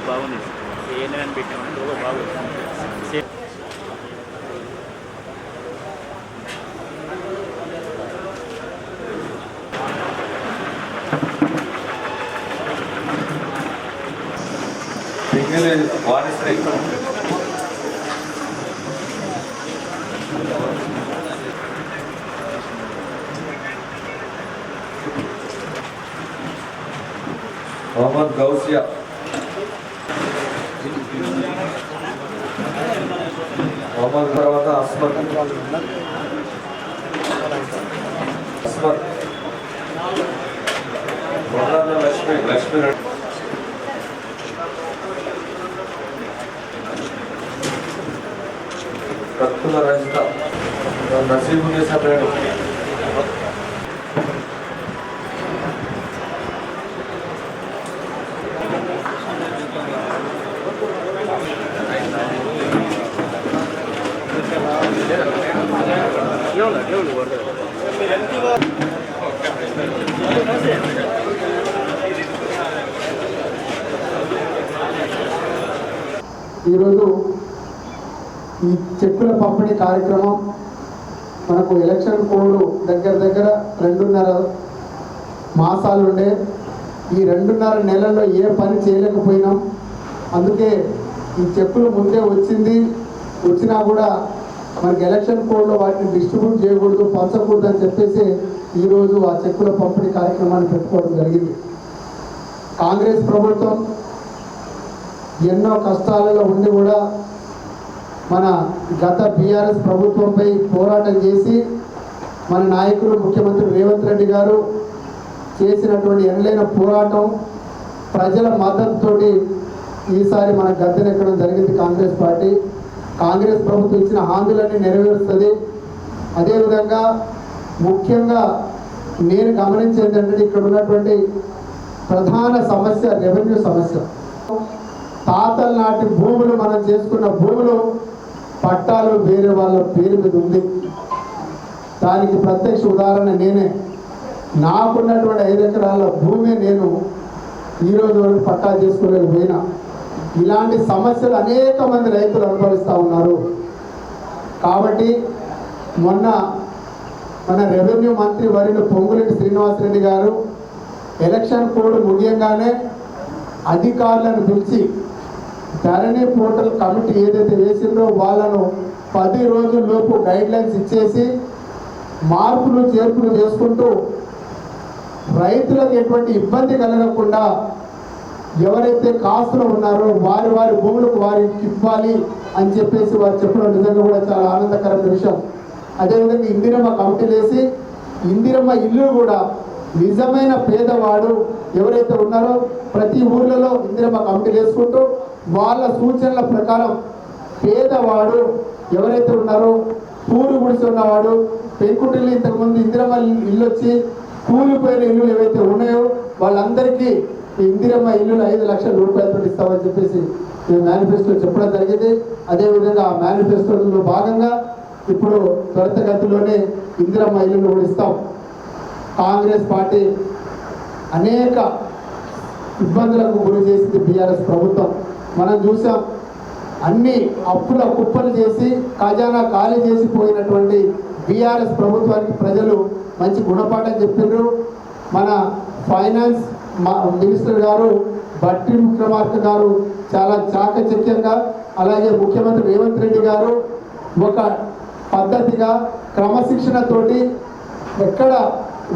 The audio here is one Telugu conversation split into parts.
లోగో బాగుంది ఏఎన్ఎన్ పెట్టాము? లోగో బాగుంది. Single voice Muhammad Gausia Mohammad తర్వాత అస్మత్. అస్మత్. మొహమ్మద్ లక్ష్మి లక్ష్మి రెడ్డి. కత్తుల రజిత. నసీబునిసా మేడం ఈరోజు ఈ చెక్కుల పంపిణీ కార్యక్రమం మనకు ఎలక్షన్ కోడ్ దగ్గర దగ్గర రెండున్నర మాసాలు ఉండే. ఈ రెండున్నర నెలల్లో ఏ పని చేయలేకపోయినాం. అందుకే ఈ చెప్పులు ముందే వచ్చింది. వచ్చినా కూడా మనకి ఎలక్షన్ కోడ్లో వాటిని డిస్ట్రిబ్యూట్ చేయకూడదు పంచకూడదు అని చెప్పేసి ఈరోజు ఆ చెక్కుల పంపిణీ కార్యక్రమాన్ని పెట్టుకోవడం జరిగింది. కాంగ్రెస్ ప్రభుత్వం ఎన్నో కష్టాలలో ఉండి కూడా మన గత బీఆర్ఎస్ ప్రభుత్వంపై పోరాటం చేసి మన నాయకులు ముఖ్యమంత్రి రేవంత్ రెడ్డి గారు చేసినటువంటి ఎనలేని పోరాటం ప్రజల మద్దతుతోటి ఈసారి మన గద్దెనెక్కడం జరిగింది కాంగ్రెస్ పార్టీ. కాంగ్రెస్ ప్రభుత్వం ఇచ్చిన హామీలన్నీ నెరవేరుస్తుంది. అదేవిధంగా ముఖ్యంగా నేను గమనించేది ఏంటంటే ఇక్కడ ఉన్నటువంటి ప్రధాన సమస్య రెవెన్యూ సమస్య. తాతల నాటి భూములు మనం చేసుకున్న భూములు పట్టాలు వేరే వాళ్ళ పేరు మీద ఉంది. దానికి ప్రత్యక్ష ఉదాహరణ నేనే. నాకున్నటువంటి ఐదు ఎకరాల భూమి నేను ఈరోజు వరకు పట్టా చేసుకోలేకపోయినా ఇలాంటి సమస్యలు అనేక మంది రైతులు అనుభవిస్తూ ఉన్నారు. కాబట్టి మొన్న మన రెవెన్యూ మంత్రి వరిన పొంగులేటి శ్రీనివాసరెడ్డి గారు ఎలక్షన్ కోడ్ ముగియంగానే అధికారులను పిలిచి ధరణి పోర్టల్ కమిటీ ఏదైతే వేసిందో వాళ్ళను పది రోజుల్లోపు గైడ్ లైన్స్ ఇచ్చేసి మార్పులు చేర్పులు చేసుకుంటూ రైతులకు ఎటువంటి ఇబ్బంది కలగకుండా ఎవరైతే కాస్తులు ఉన్నారో వారి వారి భూములకు వారికి ఇవ్వాలి అని చెప్పేసి వారు చెప్పడం నిజంగా కూడా చాలా ఆనందకరమైన విషయం. అదేవిధంగా ఇందిరమ్మ కమిటీలు వేసి ఇందిరమ్మ ఇల్లు కూడా నిజమైన పేదవాడు ఎవరైతే ఉన్నారో ప్రతి ఊర్లలో ఇందిరమ్మ కమిటీలు వేసుకుంటూ వాళ్ళ సూచనల ప్రకారం పేదవాడు ఎవరైతే ఉన్నారో పూరు గుడిచున్నవాడు ఉన్నవాడు పెంకుటిల్లు ఇంతకుముందు ఇందిరమ్మ ఇల్లు వచ్చి కూలిపోయిన ఇల్లు ఏవైతే ఉన్నాయో వాళ్ళందరికీ ఇందిరమ్మ ఇల్లులు ఐదు లక్షల రూపాయలతో ఇస్తామని చెప్పేసి మేము మేనిఫెస్టో చెప్పడం జరిగింది. అదేవిధంగా ఆ మేనిఫెస్టోలో భాగంగా ఇప్పుడు త్వరితగతిలోనే ఇందిరమ్మ ఇల్లులు కూడా ఇస్తాం. కాంగ్రెస్ పార్టీ అనేక ఇబ్బందులకు గురి చేసింది బీఆర్ఎస్ ప్రభుత్వం. మనం చూసాం అన్ని అప్పుల కుప్పలు చేసి ఖజానా ఖాళీ చేసి పోయినటువంటి బీఆర్ఎస్ ప్రభుత్వానికి ప్రజలు మంచి గుణపాఠం చెప్పిండ్రు మన ఫైనాన్స్ మా- మినిస్టర్ గారు బట్టి విక్రమార్క గారు చాలా చాకచక్యంగా అలాగే ముఖ్యమంత్రి రేవంత్ రెడ్డి గారు ఒక పద్ధతిగా క్రమశిక్షణతోటి ఎక్కడ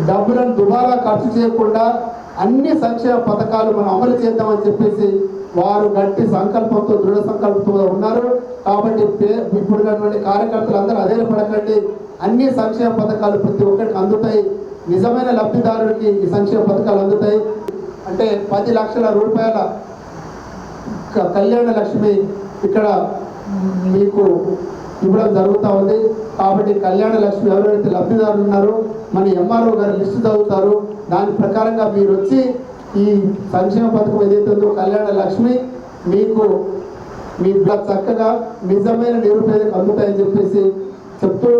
డబ్బులను దుబారా ఖర్చు చేయకుండా అన్ని సంక్షేమ పథకాలు మనం అమలు చేద్దామని చెప్పేసి వారు గట్టి సంకల్పంతో దృఢ సంకల్పంతో ఉన్నారు. కాబట్టి ఇప్పుడు కార్యకర్తలు అందరూ అదే పడకండి. అన్ని సంక్షేమ పథకాలు ప్రతి ఒక్కరికి అందుతాయి. నిజమైన లబ్ధిదారుడికి ఈ సంక్షేమ పథకాలు అందుతాయి. అంటే పది లక్షల రూపాయల క- కళ్యాణ లక్ష్మి ఇక్కడ మీకు ఇవ్వడం జరుగుతూ ఉంది. కాబట్టి కళ్యాణ లక్ష్మి ఎవరైతే లబ్ధిదారులు ఉన్నారో మన ఎంఆర్ఓ గారు లిస్టు చదువుతారు. దాని ప్రకారంగా మీరు వచ్చి ఈ సంక్షేమ పథకం ఏదైతే ఉందో కళ్యాణ లక్ష్మి మీకు మీ చక్కగా నిజమైన నిరుపేదకు అందుతాయని చెప్పేసి చెప్తూ